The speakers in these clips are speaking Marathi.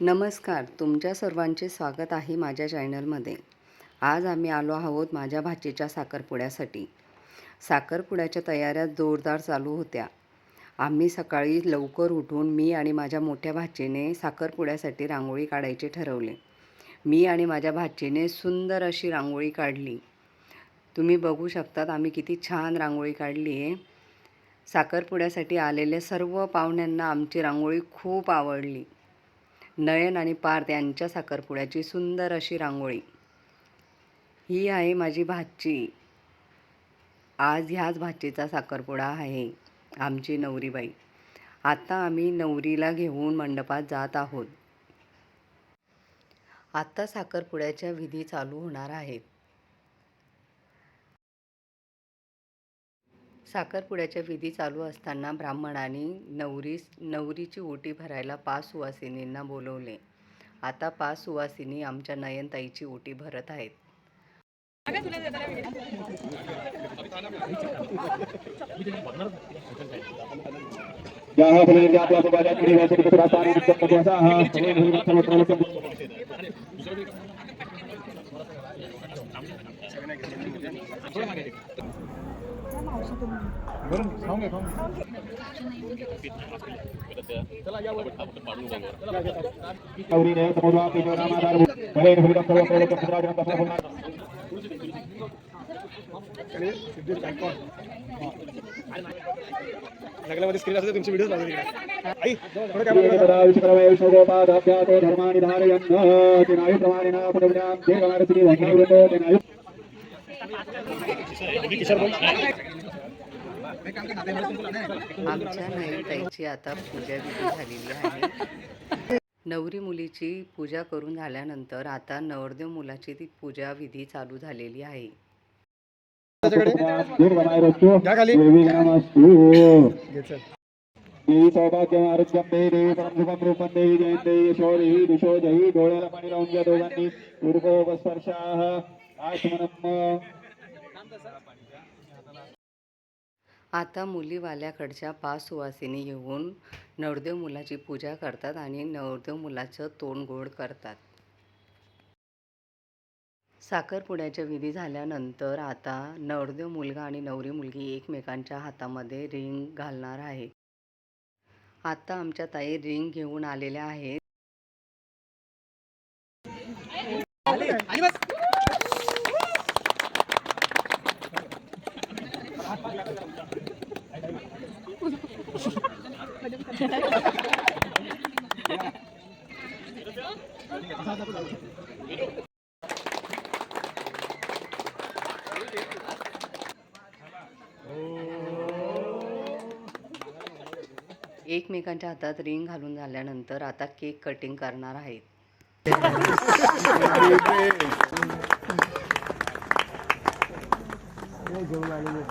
नमस्कार तुमच्या सर्वांचे स्वागत आहे माझ्या चॅनलमध्ये. आज आम्ही आलो आहोत माझ्या भाचीच्या साखरपुड्यासाठी. साखरपुड्याच्या तयाऱ्या जोरदार चालू होत्या. आम्ही सकाळी लवकर उठून मी आणि माझ्या मोठ्या भाचीने साखरपुड्यासाठी रांगोळी काढायचे ठरवले. मी आणि माझ्या भाचीने सुंदर अशी रांगोळी काढली. तुम्ही बघू शकतात आम्ही किती छान रांगोळी काढली आहे. साखरपुड्यासाठी आलेल्या सर्व पाहुण्यांना आमची रांगोळी खूप आवडली. नयन आणि पार्थ यांच्या साखरपुड्याची सुंदर अशी रांगोळी. ही आहे माझी भाची. आज ह्याच भाचीचा साखरपुडा आहे आमची नवरीबाई. आता आम्ही नवरीला घेऊन मंडपात जात आहोत. आता साखरपुड्याच्या विधी चालू होणार आहेत. साखरपुड्याच्या विधी चालू असताना ब्राह्मणाने नवरी नवरीची ओटी भरायला पाच सुवासिनींना बोलवले आता पाच सुवासिनी आमच्या नयनताईची ओटी भरत आहेत तदा विष्णवे विष्णुगोपादाभ्यातो धर्माणि धारयन् तेनायु प्रमाणेन पुनर्व्यां देवनारसिनी वैष्णवृतो तेनायु आमच्या नयनताईची आता पूजा विधी झालेली आहे. नवरी मुलीची पूजा करून झाल्यानंतर आता नवरदेव मुलाची ती पूजा विधी चालू झालेली आहे. देवी सौभाग्य आरोग्य देवी देवी देवी दिशो डोळ्याला पाणी लावून घ्या दोघांनी आता मुलीवाल्याकडच्या पाच सुवासिनी येऊन नवरदेव मुलाची पूजा करतात आणि नवरदेव मुलाचं तोंड गोड करतात. साखरपुड्याच्या विधी झाल्यानंतर आता नवरदेव मुलगा आणि नवरी मुलगी एकमेकांच्या हातामध्ये रिंग घालणार आहे. आता आमच्या ताई रिंग घेऊन आलेल्या आहेत. एकमेकांच्या हातात रिंग घालून झाल्यानंतर आता केक कटिंग करणार आहेत. हे घेऊन आलेले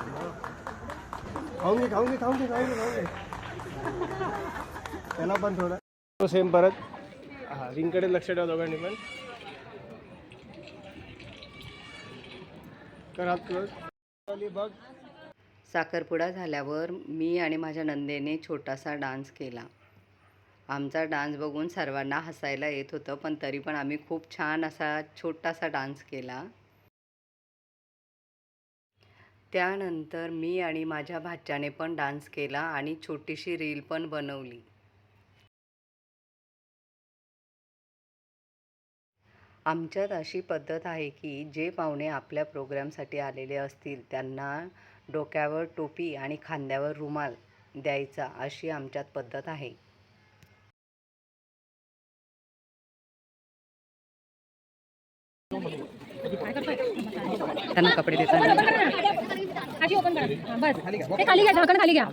खाऊन घे खाऊन घे खाऊन घे खाऊन घे. त्याला पण थोडं. सेम परत. हा रिंगकडे लक्ष ठेवा दोघांनी पण. कर हात क्लोज खाली बघ. साखरपुडा झाल्यावर मी आणि माझ्या नंदेने छोटासा डान्स केला. आमचा डान्स बघून सर्वांना हसायला येत होतं पण तरी पण आम्ही खूप छान असा छोटासा डान्स केला. त्यानंतर मी आणि माझ्या भाच्याने पण डान्स केला आणि छोटीशी रील पण बनवली. आमच्यात अशी पद्धत आहे की जे पाहुणे आपल्या प्रोग्रामसाठी आलेले असतील त्यांना डोक्यावर टोपी आणि खांद्यावर रुमाल द्यायचा अशी आमच्यात पद्धत आहे. त्यांना कपडे देताना. खाली ओपन कर. बस. ते खाली घ्या झाकण खाली घ्या.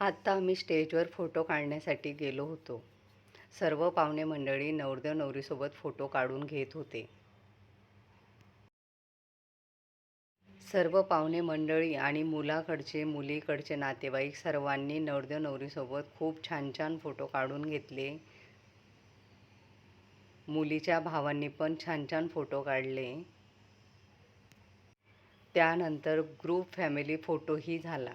आत्ता आम्ही स्टेजवर फोटो काढण्यासाठी गेलो होतो. सर्व पाहुणे मंडळी नवरदेव नवरीसोबत फोटो काढून घेत होते. सर्व पाहुणे मंडळी आणि मुलाकडचे मुलीकडचे नातेवाईक सर्वांनी नवरदेव नवरीसोबत खूप छान छान फोटो काढून घेतले. मुलीच्या भावांनी पण छान छान फोटो काढले. त्यानंतर ग्रुप फॅमिली फोटोही झाला.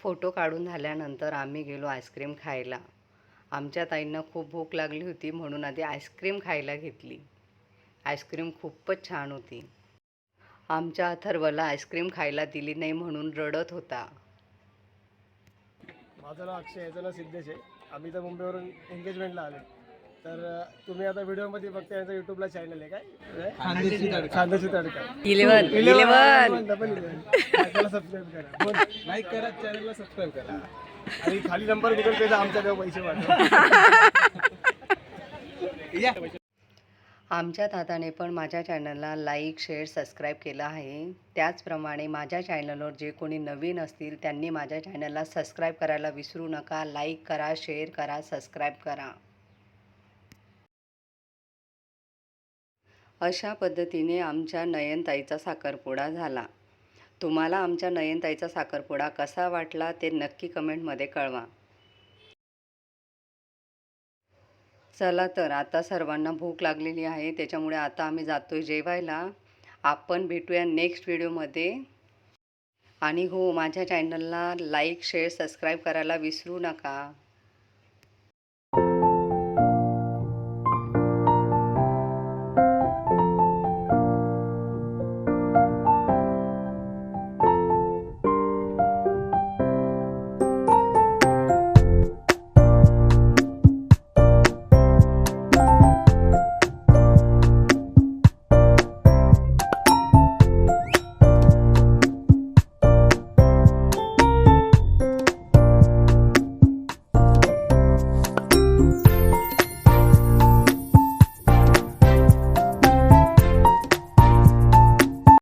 फोटो काढून झाल्यानंतर आम्ही गेलो आईस्क्रीम खायला. आमच्या ताईंना खूप भूक लागली होती म्हणून आधी आईस्क्रीम खायला घेतली. आईस्क्रीम खूपच छान होती. आमच्या अथर्वला आईस्क्रीम खायला दिली नाही म्हणून रडत होता. माझं नाव अक्षय याचं नाव सिद्धेश आहे. आम्ही तर मुंबईवरून एंगेजमेंटला आलो. तर तुम्ही आता व्हिडिओमध्ये बघता यांचं युट्यूबला चॅनल आहे काय? Khandeshi Tadka. Eleven eleven double eleven subscribe करा. लाईक करा चॅनलला सबस्क्राईब करा. आणि खाली नंबर गुगल पेचा आमच्या देव पैसे पाठवा. आमच्या दादाने पण माझ्या चॅनलला लाईक शेअर सबस्क्राईब केलं आहे. त्याचप्रमाणे माझ्या चॅनलवर जे कोणी नवीन असतील त्यांनी माझ्या चॅनलला सबस्क्राईब करायला विसरू नका. लाईक करा शेअर करा सबस्क्राईब करा. अशा पद्धतीने आमच्या नयनताईचा साखरपुडा झाला. तुम्हाला आमच्या नयनताईचा साखरपुडा कसा वाटला ते नक्की कमेंटमध्ये कळवा. चला तर आता सर्वांना भूक लागलेली आहे त्याच्यामुळे आता आम्ही जातोय जेवायला. आपण भेटूया नेक्स्ट व्हिडिओमध्ये. आणि हो माझ्या चॅनलला लाईक शेअर सबस्क्राईब करायला विसरू नका.